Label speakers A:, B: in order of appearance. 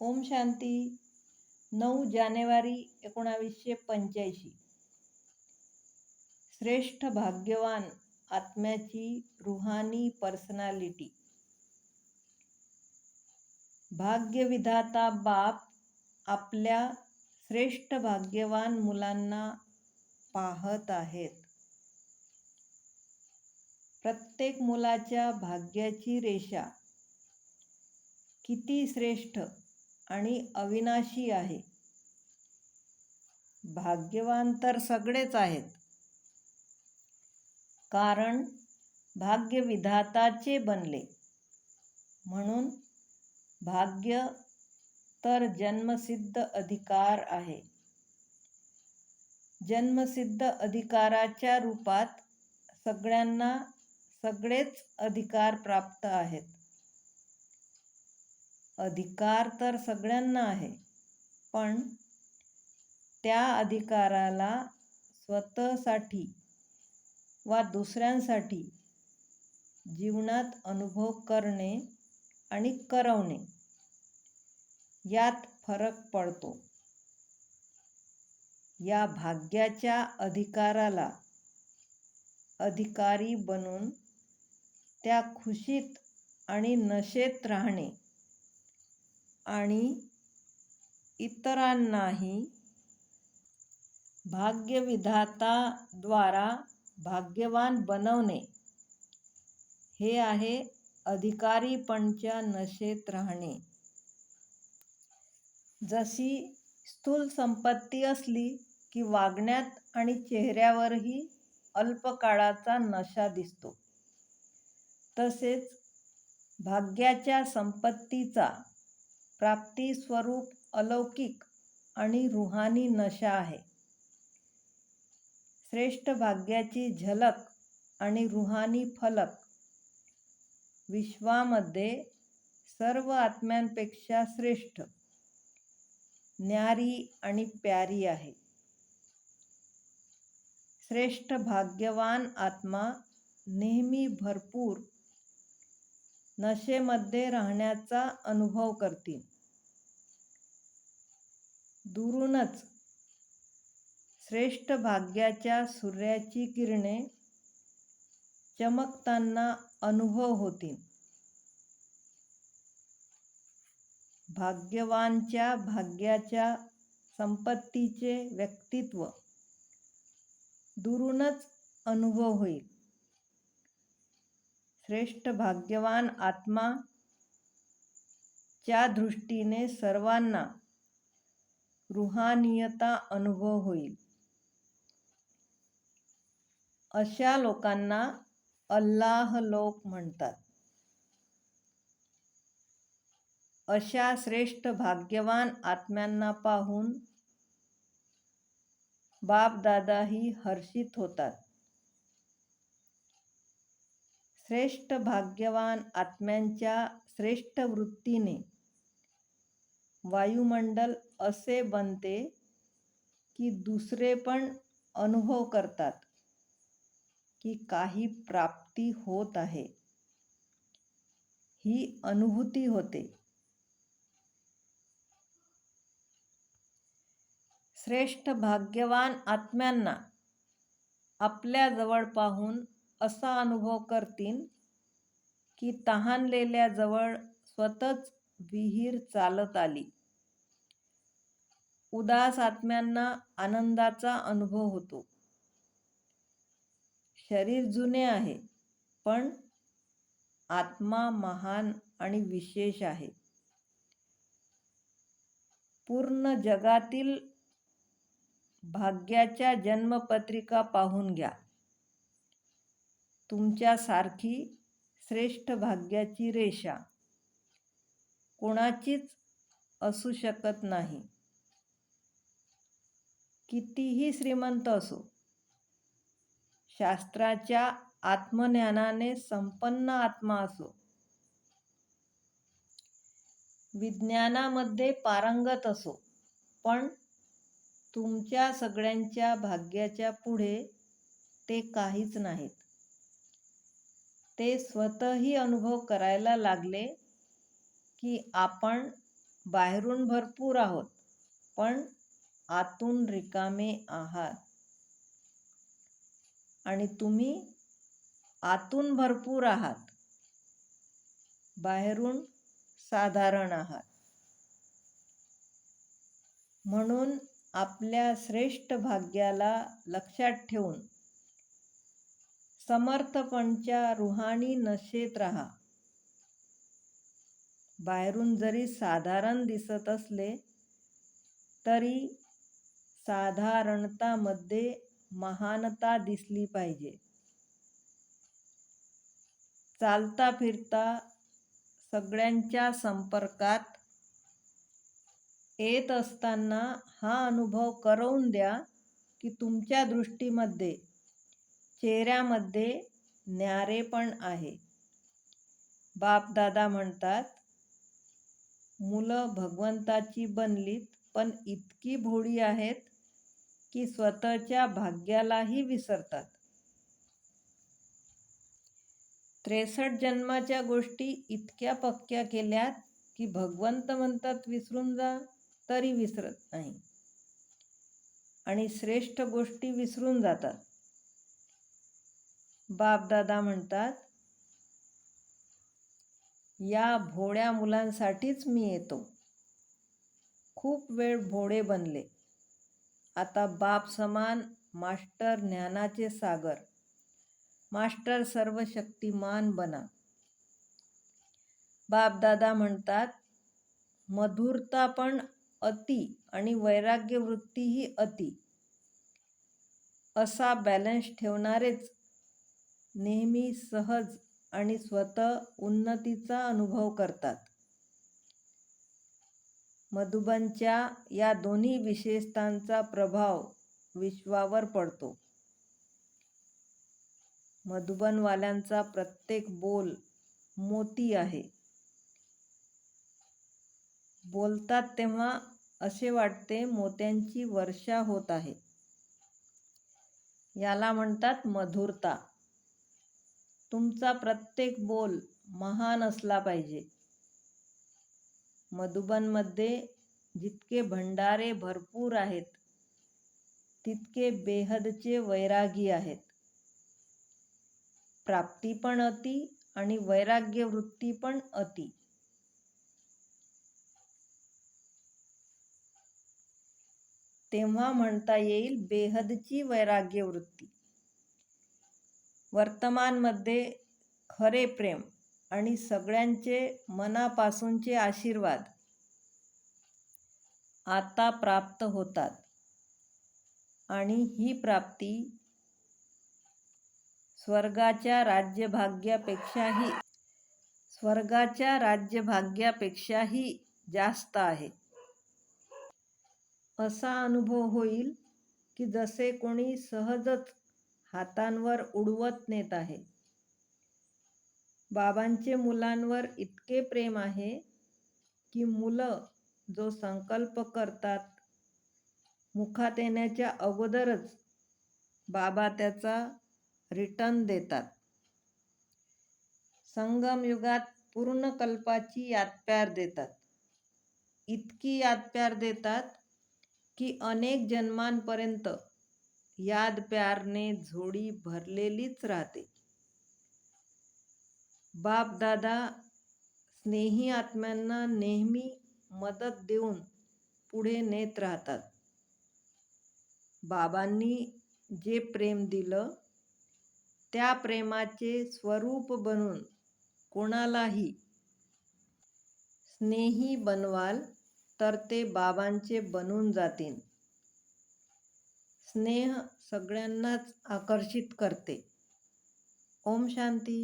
A: ओम शांती. नऊ जानेवारी एकोणावीसशे पंच्याऐंशी. श्रेष्ठ भाग्यवान आत्म्याची रुहानी पर्सनॅलिटी भाग्यविधाता बाप आपल्या श्रेष्ठ भाग्यवान मुलांना पाहत आहेत. प्रत्येक मुलाच्या भाग्याची रेषा किती श्रेष्ठ आणि अविनाशी आहे. भाग्यवान तर सगळेच आहेत. कारण भाग्यविधाताचे बनले. म्हणून भाग्य तर जन्मसिद्ध अधिकार आहे. जन्मसिद्ध अधिकाराच्या रूपात सगळ्यांना सगळेच अधिकार प्राप्त आहेत. अधिकार तर सगळ्यांना आहे पण त्या अधिकाराला स्वतःसाठी वा दुसऱ्यांसाठी जीवनात अनुभव करणे आणि करवणे यात फरक पडतो. या भाग्याच्या अधिकाराला अधिकारी बनून त्या खुशीत आणि नशेत राहणे आणि इतरांनाही भाग्यविधाताद्वारा भाग्यवान बनवणे हे आहे अधिकारीपणच्या नशेत राहणे. जशी स्थूल संपत्ती असली की वागण्यात आणि चेहऱ्यावरही अल्पकाळाचा नशा दिसतो. तसेच भाग्याच्या संपत्तीचा प्राप्ती स्वरूप अलौकिक आणि रुहानी नशा आहे. श्रेष्ठ भाग्याची झलक आणि रुहानी फलक. विश्वामध्ये सर्व आत्म्यांपेक्षा श्रेष्ठ. न्यारी आणि प्यारी आहे. श्रेष्ठ भाग्यवान आत्मा नेहमी भरपूर नशेमध्ये राहण्याचा अनुभव करतील. दुरूनच श्रेष्ठ भाग्याच्या सूर्याची किरणे चमकताना अनुभव होतील. भाग्यवानच्या भाग्याच्या संपत्तीचे व्यक्तित्व दुरूनच अनुभव होईल. श्रेष्ठ भाग्यवान आत्मा च्या दृष्टीने सर्वांना रुहानियता अनुभव होईल. अशा लोकांना अल्लाह लोक म्हणतात. अशा श्रेष्ठ भाग्यवान आत्म्यांना पाहून बापदादाही हर्षित होतात. श्रेष्ठ भाग्यवान आत्म्यांच्या श्रेष्ठ वृत्तीने वायुमंडल असे बनते की दुसरे पण अनुभव करतात की काही प्राप्ती होत आहे. ही अनुभूती होते. श्रेष्ठ भाग्यवान आत्म्यांना आपल्याजवळ पाहून असा अनुभव करतील की तहानलेल्याजवळ स्वतःच विहीर चालत आली. उदास आत्म्यांना आनंदाचा अनुभव होतो. शरीर जुने आहे पण आत्मा महान आणि विशेष आहे. पूर्ण जगातील भाग्याच्या जन्मपत्रिका पाहून घ्या. तुमच्यासारखी श्रेष्ठ भाग्याची रेषा कोणाचीच असू शकत नाही. कितीही श्रीमंत असो शास्त्राच्या आत्मज्ञानाने संपन्न आत्मा असो. विज्ञानामध्ये पारंगत असो पण तुमच्या सगळ्यांच्या भाग्याच्या पुढे ते काहीच नाहीत. ते स्वतःही अनुभव करायला लागले की आपण बाहेरून भरपूर आहोत पण आतून रिकामे आहात. आणि तुम्ही आतून भरपूर आहात. बाहेरून साधारण आहात. म्हणून आपल्या श्रेष्ठ भाग्याला लक्षात ठेवून समर्थपणच्या रुहानी नशेत राहा. बाहेरून जरी साधारण दिसत असले तरी साधारणतामध्ये महानता दिसली पाहिजे. चालता फिरता सगळ्यांच्या संपर्कात येत असताना हा अनुभव करवून द्या की तुमच्या दृष्टीमध्ये चेहऱ्यामध्ये न्यारेपण आहे. बापदादा म्हणतात मुलं भगवंताची बनलीत पण इतकी भोळी आहेत की स्वतःच्या भाग्यालाही विसरतात. त्रेसष्ट जन्माच्या गोष्टी इतक्या पक्क्या केल्यात की भगवंत म्हणतात विसरून जा तरी विसरत नाही. आणि श्रेष्ठ गोष्टी विसरून जातात. बापदादा म्हणतात या भोळ्या मुलांसाठीच मी येतो. खूप वेळ भोळे बनले. आता बाप समान मास्टर ज्ञानाचे सागर. मास्टर सर्वशक्तिमान बना. बापदादा म्हणतात मधुरता पण अति आणि वैराग्य वृत्तीही अति. असा बॅलन्स ठेवणारेच नेहमी सहज आणि स्वतः उन्नतीचा अनुभव करतात. मधुबनच्या या दोन्ही विशेषतांचा प्रभाव विश्वावर पडतो. मधुबनवाल्यांचा प्रत्येक बोल मोती आहे. बोलतात तेव्हा असे वाटते मोत्यांची वर्षा होत आहे. याला म्हणतात मधुरता. तुमचा प्रत्येक बोल महान असला पाहिजे. मधुबनमध्ये जितके भंडारे भरपूर आहेत तितके बेहदचे वैरागी आहेत. प्राप्ती पण अति आणि वैराग्य वृत्ती पण अति. तेव्हा म्हणता येईल बेहदची वैराग्य वृत्ती. वर्तमानमध्ये खरे प्रेम आणि सगळ्यांचे मनापासूनचे आशीर्वाद आता प्राप्त होतात. आणि ही प्राप्ती स्वर्गाच्या राज्यभाग्यापेक्षाही स्वर्गाच्या राज्यभाग्यापेक्षाही जास्त आहे. असा अनुभव होईल की जसे कोणी सहजच हातांवर उडवत नेत आहे बाबांचे मुलांवर इतके प्रेम आहे की मुलं जो संकल्प करतात मुखात येण्याच्या अगोदरच बाबा त्याचा रिटर्न देतात. संगम युगात पूर्ण कल्पाची यादप्यार देतात. इतकी यादप्यार देतात की अनेक जन्मांपर्यंत याद प्यारने झोडी भरलेलीच राहते. बाप दादा स्नेही आत्म्यांना नेहमी मदत देऊन पुढे नेत राहतात. बाबांनी जे प्रेम दिलं त्या प्रेमाचे स्वरूप बनून कोणालाही स्नेही बनवाल तर ते बाबांचे बनून जातील. स्नेह सगळ्यांनाच आकर्षित करते. ओम शांती.